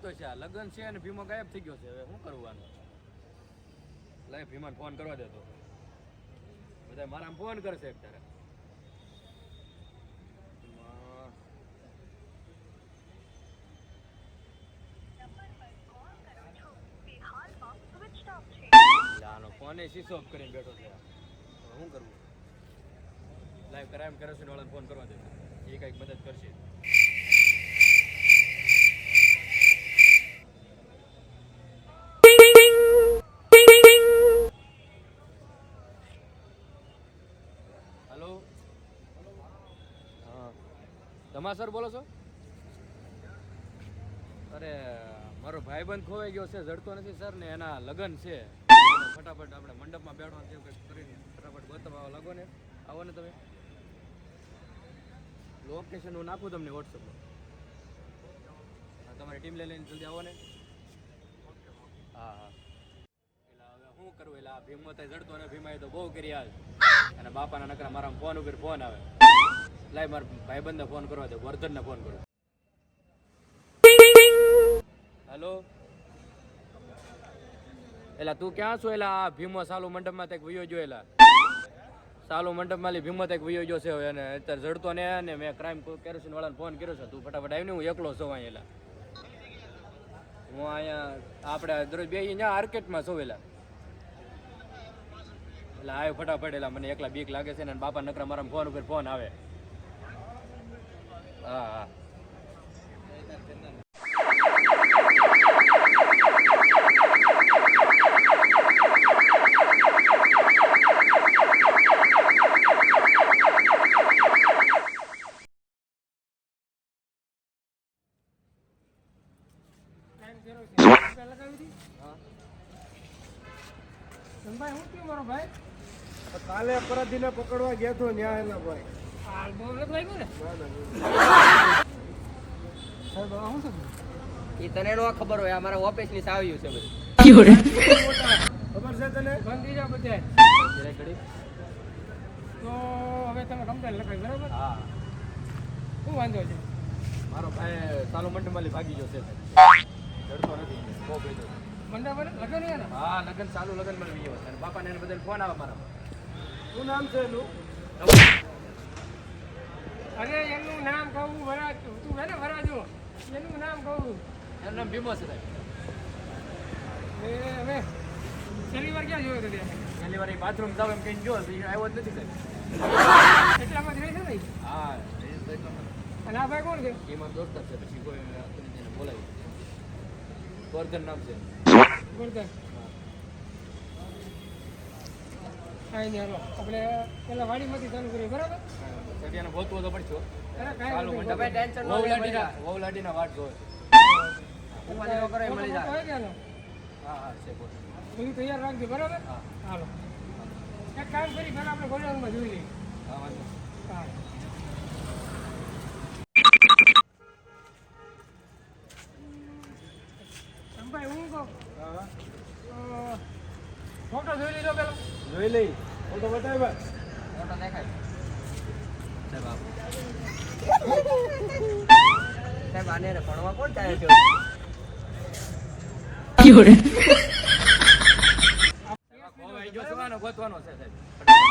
કરતો છે આ. લગ્ન છે અને ભીમો ગાયબ થઈ ગયો છે. હવે શું કરવાનું લઈ ભીમાને ફોન કરવા દેતો બધા મારા ફોન કરશે અત્યારે. એમાં આનો ફોન સ્વિચ ઓફ કરીને બેઠો છે. શું કરવું લાઈવ ક્રાઇમ કરે છે ફોન કરવા દેતો એ કંઈક મદદ કરશે હલો હા તમા સર બોલો છો? અરે, મારો ભાઈબંધ ખોવાઈ ગયો છે, જડતો નથી સર, ને એના લગ્ન છે. ફટાફટ આપણે મંડપમાં બેઠવા છે કંઈક કરીને ફટાફટ ગોતવા લાગો ને. આવો ને તમે. લોકેશન હું નાખું તમને વોટ્સઅપમાં તમારી ટીમ લઈ લઈને જલ્દી આવો ને. હા હા. શું કરવું એટલે આ ભીમો જડતો ને ભીમાએ તો બહુ કરી આજ અને બાપાના નકરા મારા ફોન ઉપર ફોન આવે. લાય મારા ભાઈબંધને ફોન કરવા દે, વર્ધનને ફોન કરો હેલો? એલા, તું ક્યાં છો એલા? આ ભીમો સાલુ મંડપમાં તક વયો જો એલા. સાલુ મંડપમાં ભીમો તક વયો જો છે અને અત્યારે જડતો ને ને મેં ક્રાઇમ કેરોસીન વાળાને ફોન કર્યો છે. તું ફટાફટ આવીને હું એકલો છું અહીંયા એલા. હું અહીંયા, આપણે દરરોજ બે અહીંયા આર્કેટમાં છું એલા. એટલે આવ્યો ફટાફટ એલા, મને એકલા બીક લાગે છે ને અને બાપા નકરા મારા ફોન ઉપર ફોન આવે. હા. હા કાલે પરદીને પકડવા ગયા તો ન્યાય એના ભાઈ. એ તને નો ખબર હોય અમારા ઓફિસની સાવ્યું છે બધું. ખબર છે તને બંધ જા ઘડી. તો હવે તમે કમ્પ્લેન લખાવી બરાબર હા શું વાંધો છે મારો ભાઈ સાલુ મંડપમાં ભાગી ગયો છે. ચડતો નથી. બહુ ભેજો. છે. મંડા લગન ને હા લગન ચાલુ લગનમાં ગયો બાપાને એને બધાને ફોન આવે મારા શું નામ છે એનું? અરે એનું નામ કહું વરાજ તું હે ને વરાજો? એનું નામ કહું. એનું નામ ભીમો છે સાહેબ હવે શનિવાર ક્યાં જોયો તો તે? પહેલી બાથરૂમ જાવ એમ કહીને જો આવ્યો જ નથી સાહેબ. એટલામાં જ રહે છે ને હા. અને આ ભાઈ કોણ છે? એ મારો દોસ્ત છે પછી કોઈ તેને બોલાવી વર્ધન નામ છે ગોરધન? કાંઈ નહીં હાલો આપણે પેલા વાડીમાંથી ચાલુ કરીએ બરાબર? સટિયાને ગોતવો તો પડશો ચાલુ મંડપ. તમે ટેન્શન નો લો વહુલાડીના વહુલાડીના વાટ જોવે છે. ઉપાધિ કરો એ મળી જાય. હા હા છે બોલ. બધું તૈયાર રાખજો બરાબર? હા. હાલો. એક કામ કરી પહેલા આપણે ગોડાઉનમાં જોઈ લઈએ. હા વાંધો હા સંભાઈ હું કહું? ફોટો જોઈ લીધો પેલો? જોઈ લઈ. હું તો બતાવ્યા ફોટો દેખાય. સાહેબ આને ભણવા કોણ ચાલે છે સાહેબ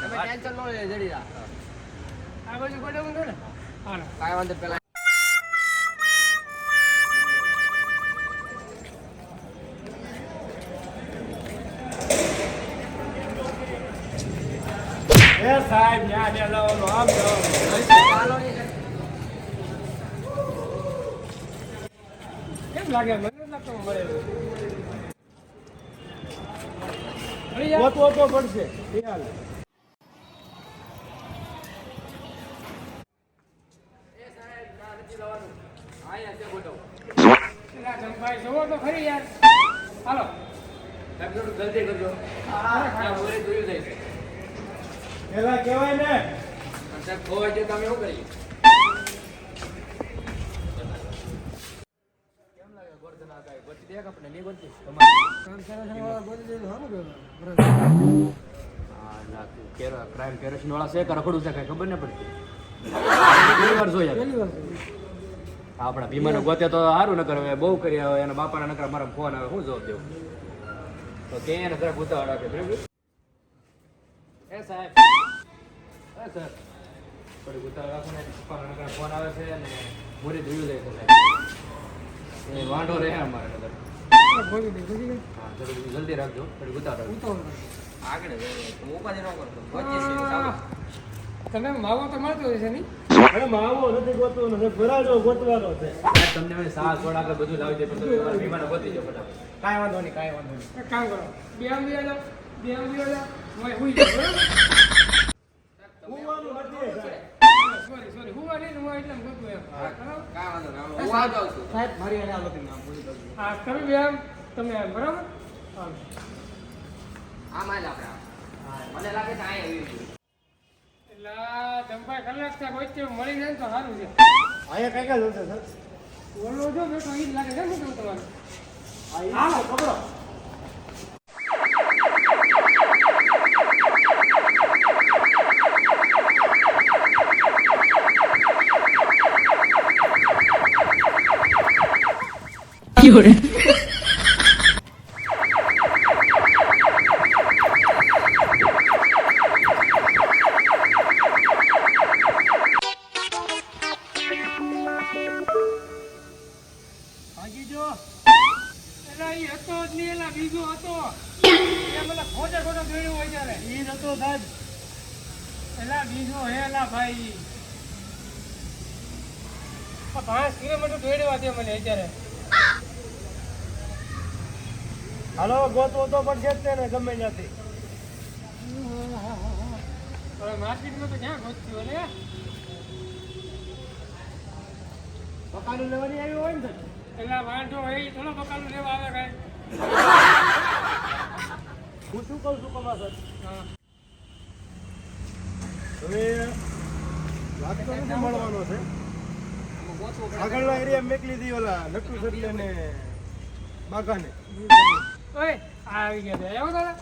તમે ટેન્શન નો લે જડી રા આ બાજુ ગોડાઉન છે ને હાલો કાંઈ વાંધો પેલા એ સાહેબ ન્યા ન્યા લાવવાનું આમ જવાનું ચાલો ને કેમ લાગે મને લાગતો મળે મળી જાય પડશે. ખ્યાલ છે ગોઠવ. જોવો તો ખરી યાર. હાલો. જલ્દી કરજો પેલા કહેવાય ને. તમે શું કરીએ કાંઈ ગોતી દે કે આપણે ગોતી? તું કેરોસીન વાળા છે કે રખડું છે કાંઈ ખબર ન પડતી આપણા ભીમાને ગોતે તો સારું ન કરે બહુ કરી આવે એના બાપાના નકરા મારા ફોન આવે શું જવાબ દેવું તો કે એને જરાક ઉતાવળ રાખે બરાબર એ સાહેબ એ સર થોડી ઉતાવળ રાખો ને પપ્પાના નકરા ફોન આવે છે અને મોરી ધોયું જાય છે સાહેબ વાંઢો રહે અમારે નગર ભોગી દે ભોગી દે હા થોડી જલ્દી રાખજો થોડી ઉતાવળ રાખજો. આગળ હું. ઉપાધિ ન કરતો છે તમે માવો તો મળતો હશે નહીં? અરે માવો નથી ગોતવો નથી ભરાજો ગોતવાનો છે. તમને હવે સાસ સોડા કે બધું લાવી દે પણ તમે ભીમાને ગોતી ફટાફટ કાંઈ વાંધો નહીં કાંઈ વાંધો નહીં. કામ કરો બે આમ બે બે આમ બે જાઓ હું બરાબર? સોરી સોરી હું નહીં હું એટલે ગોતું એમ. બરાબર કાંઈ વાંધો નહીં. હું આ જાઉં છું. સાહેબ મારી એને આવતી નામ ભૂલી ગયો હા તમે બે તમે બરાબર? આમાં જ આપણે મને લાગે છે અહીંયા આવી એટલે ધમભાઈ કલાક થયા વચ્ચે મળી જાય ને તો સારું છે. અહીંયા કઈ કઈ જોશે સર ઓલો જો બેઠો ઈ જ લાગે છે ને તમારે. પકડો હતો નહીં, એલા બીજો હતો. એ મને ખોટે ખોટો જોયું હોય ત્યારે. ઈ નતો સાહેબ. એલા બીજો હે, એલા ભાઈ. પાંચ કિલોમીટર દોડવા દે મને અત્યારે. હાલો ગોતવો તો પડશે જ તેને ગમે ત્યાંથી. માર્કેટ માર્કેટમાં તો ક્યાં ગોતશું ને પકાનું લેવાની આવી હોય ને એટલે વાંધો હોય ઈ થોડો બકાલું લેવા આવે કાંઈ. હું શું કહું છું કમા સર હા. હવે વાત તો નથી મળવાનો છે. આગળના એરિયા મેકલી દી ઓલા નટુ સટલે ને બાગાને ઓય આવી ગયા છે એવો દાદા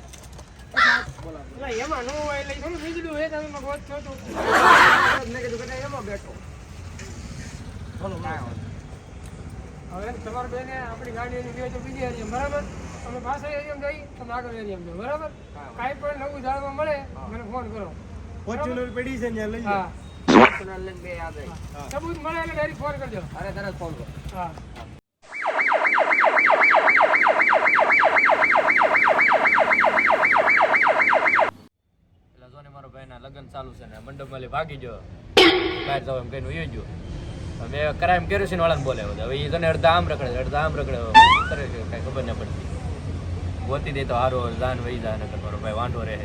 હવે તમારે બેને આપણી ગાડીની બે તો બીજી એરિયા બરાબર? અમે પાછળ એરિયામાં જઈ તમે આગળ એરિયામાં જાઓ બરાબર? કાંઈ પણ નવું જાણવા મળે મને ફોન કરો. ફોર્ચ્યુનર પડી છે ત્યાં લઈ જાઓ બે આવી. સબૂત મળે એટલે ડાયરેક્ટ ફોન કરજો. અરે તરત ફોન કરો. હા એટલે જો ને મારો ભાઈના લગ્ન ચાલુ છે ને મંડપ માલી ભાગી ગયો. બહાર જાવ એમ કહીને યોજ્યો ગયો. હવે કરાય એમ કેરોસીન વાળાને બોલે હવે એ તને અડધા આમ રખડે, અડધા આમ રખડે. કરે છે? કાંઈ ખબર ન પડતી. ગોતી દે તો હારો દાન વહી જાય, નકર મારો ભાઈ વાંઢો રહે.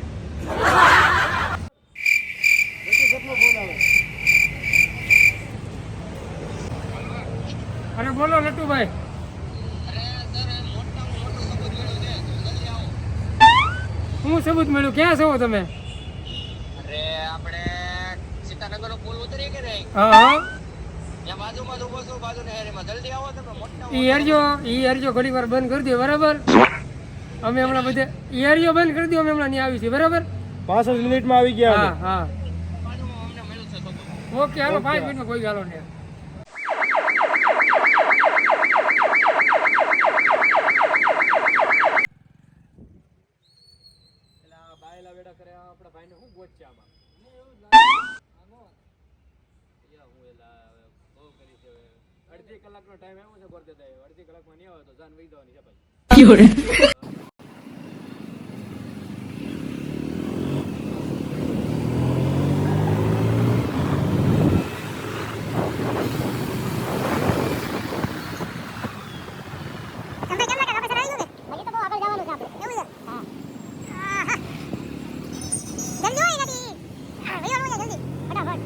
અને બોલો લટુભાઈ. હું સબૂત મળ્યું? ક્યાં છો તમે અરે આપણે સીતાનગરનો પુલ ઉતરી કે નહીં હા હા ત્યાં બાજુમાં જ ઊભો છું બાજુની હેરીમાં જલ્દી આવો તમે મોટા ઈ એરિયો ઈ એરિયો ઘડી વાર બંધ કરી દો બરાબર? અમે હમણાં બધે ઈ એરિયો બંધ કરી દો અમે હમણાં નહીં આવી છીએ બરાબર? પાસઠ મિનિટમાં આવી ગયા હા હા. ઓકે હાલો પાંચ મિનિટમાં કોઈ ગાલો નહીં એટલે આ બાયલા બેડા કરે આ આપણા ભાઈને શું ગોત છે આમાં યા હું એલા હવે બહુ કરી છે હવે. અડધી કલાકનો ટાઈમ આવ્યો છે ગોર કલાકમાં નહીં આવે તો ભાઈ તમે કેમ લાગે લોકેશન આવી ગયું ને હજી તો બહુ આગળ જવાનું છે આપણે એવું છે હા આહા. જલ્દી હોય નથી હા વહેવાનું છે જલ્દી ફટાફટ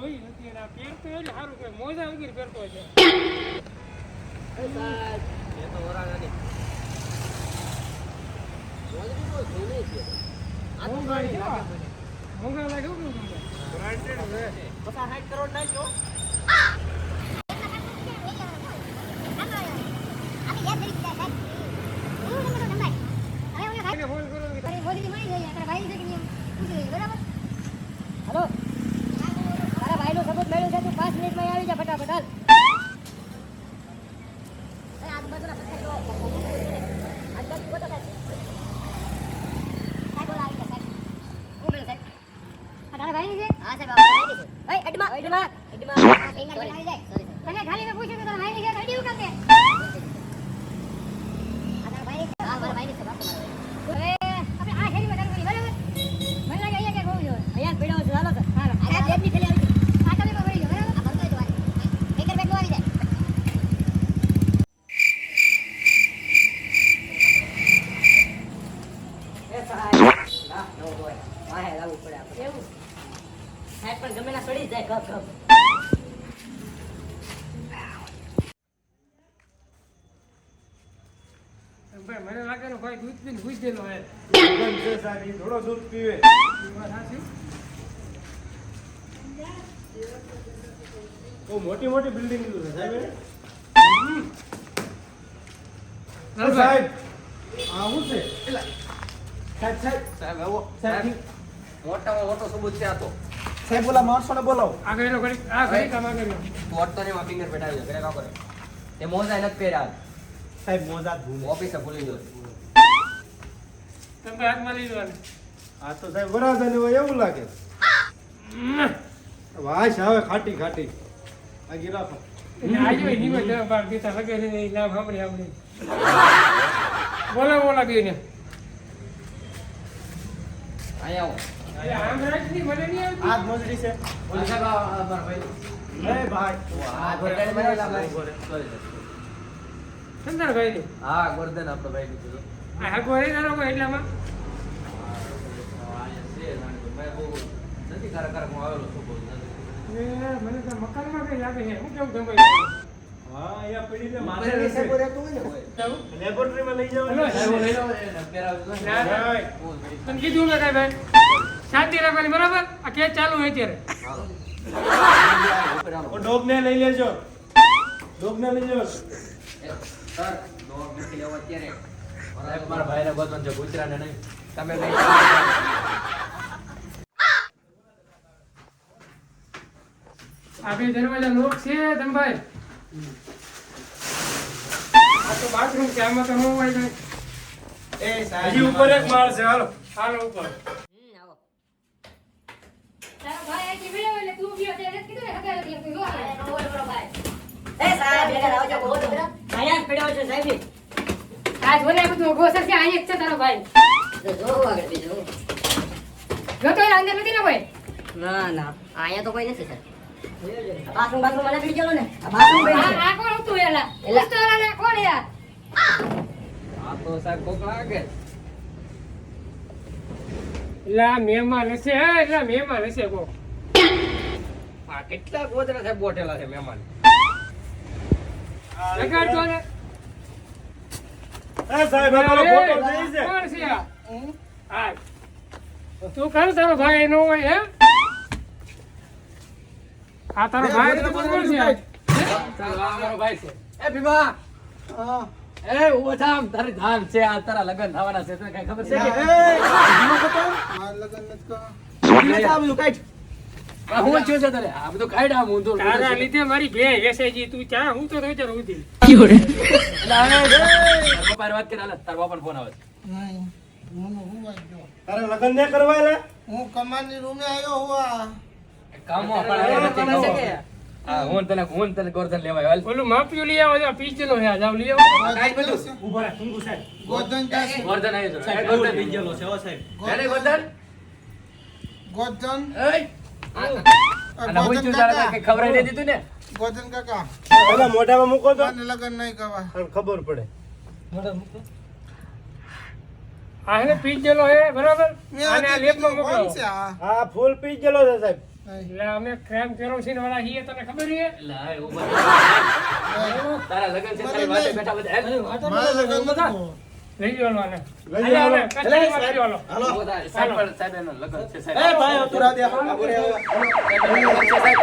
હોય નથી અને આ પહેરતો એટલે છે મોંઘા લાગે એવું કેવું તમને? એને Cari. દૂધ પીને ભૂઈ ગયેલો હે. લગન છે સાહેબ થોડો દૂધ પીવે? બહુ મોટી મોટી બિલ્ડિંગ છે સાહેબ. સાહેબ આ શું છે. સાહેબ સાહેબ. સાહેબ આવો. સાહેબ મોટામાં મોટો સબૂત છે આ તો. સાહેબ ઓલા માણસોને બોલાવો. આ ગયેલો ઘડી આ ઘડી કામ આ કર્યો તું અડતો નહીં ફિંગર પેટાવી દે ઘરે કામ કરે. તે મોજા નથી પહેર્યા સાહેબ મોજા ભૂલે ઓફિસે ભૂલી ગયો તમે હાથમાં લઈ લેવાનું. આ તો સાહેબ વરાજાને હોય એવું લાગે. વાશ આવે ખાટી ખાટી. આ ગિરાફો આજે બાર વગેરે નામ સાંભળી બોલો બોલા બી અહીંયા આવો. એટલે આમ રાખી મને નહીં આ આવતી જ મજરી છે. ઓલી આ- આ ભાઈ. એ ભાઈ. આ ભાઈ. Sorry, sorry. ભાઈ હા ગોરધન આપણો ભાઈ કીધું આ હગો રહી ના લોકો એટલામાં નથી ખરેખર હું આવેલો છું બહુ નથી. મને તો મકાનમાં કઈ લાગે છે હું કેવું ગમે હા અહીંયા પડી છે માથે ઉપર રહેશે. રહેશે, રહેતું હોય ને લેબોરેટરીમાં લઈ જવાનું લઈ લો, એને પહેરાવી દો ને. ના, ના. ભાઈ. હું જ લઈ- તને કીધું મેં કઈ ભાઈ શાંતિ રાખવાની બરાબર આ કેસ ચાલુ હોય હાલો. ઓ ડોગને લઈ લેજો ડોગને લઈ જાઓ એ, સર, દોડ નથી લેવો અત્યારે. મારા ભાઈને છે, કૂતરાને નહીં. તમે લઈ જાઓ. આ દરવાજા લોક છે ધનભાઈ. આ તો બાથરૂમ છે આમાં તો હું હોય કઈ. હજી ઉપર એક માળ છે હાલો. હાલો ઉપર. તારો ભાઈ મળ્યો એટલે તું ગયો તે નથી કીધું ને હગાવ્યો એટલે તું જોવા આવે. આ જો ને બધું ગોસર છે અહીંયા છે તારો ભાઈ. અંદર નથી ને ના ના અહીંયા તો કોઈ નથી સર બાથરૂમ બાથરૂમ મને પડી ગયો ને? આ બાથરૂમ આ કોણ હતું એલા એલા. પૂછતો એલા કોણ યાર. આ તો સાહેબ કોક લાગે. એટલે મહેમાન હશે હે? એટલે મહેમાન હશે કો આ કેટલા ગોદરા સાહેબ બોટેલા છે મહેમાન? લગાડતો ને. એ સાહેબ આ ફોટો જઈ છે કોણ છે આ? તું ખરું તારો ભાઈ નો હોય હે? આ તારો ભાઈ તો કોણ છે આ? ચાલો, ભાઈ છે. એ ભીમા. એ ઊભો થામ તારી ધામ છે આ તારા લગન થવાના છે તને કઈ ખબર છે કે? આ હું છું છે તારે આ બધું કાઢ આમ ઊંધું તારા લીધે મારી ભે વેસાઈ ગઈ તું ચા હું તો વિચાર ઉધી. પપ્પા વાત કરી તાર બાપાનો ફોન આવે તારે લગન ને કરવા લે હું કમાની રૂમે આવ્યો હુઆ કામમાં પણ છે હું તને હું તને ગોરધન લેવા આવ્યો. ઓલું માપ્યું લઈ આવો જો પીચનો હે જાવ લઈ આવો. કાંઈ બધું. ઊભા રહે સાહેબ. ગોરધન આવ્યો ગોરધન. છે સાહેબ. ગોરધન? એય! અને હું તારા કઈ ખબર નહીં દીધું ને? ગોધન કાકા. પેલા મોઢામાં મૂકો તો. મને લગન નહીં કરવા આને ખબર પડે. આ હે પીચેલો હે બરાબર? અને આ લેપમાં મોકલો. કોણ આ? આ ફૂલ પી ગયેલો છે સાહેબ. એટલે અમે ક્રાઇમ કેરોસીન વાળા છીએ તને ખબર છે. તારા લગન છે તારી બેઠા બધા હે? લગન નથી. લઈ ગયો આને લઈ હાલો, જાઓ. હાલો, કચેરીમાં લઈ જાઓ, હાલો. સાહેબ સાહેબ એનું લગ્ન છે, સાહેબ. એ ભાઈ તું રાધે આ બોલે સાહેબ એનું લગ્ન છે, સાહેબ.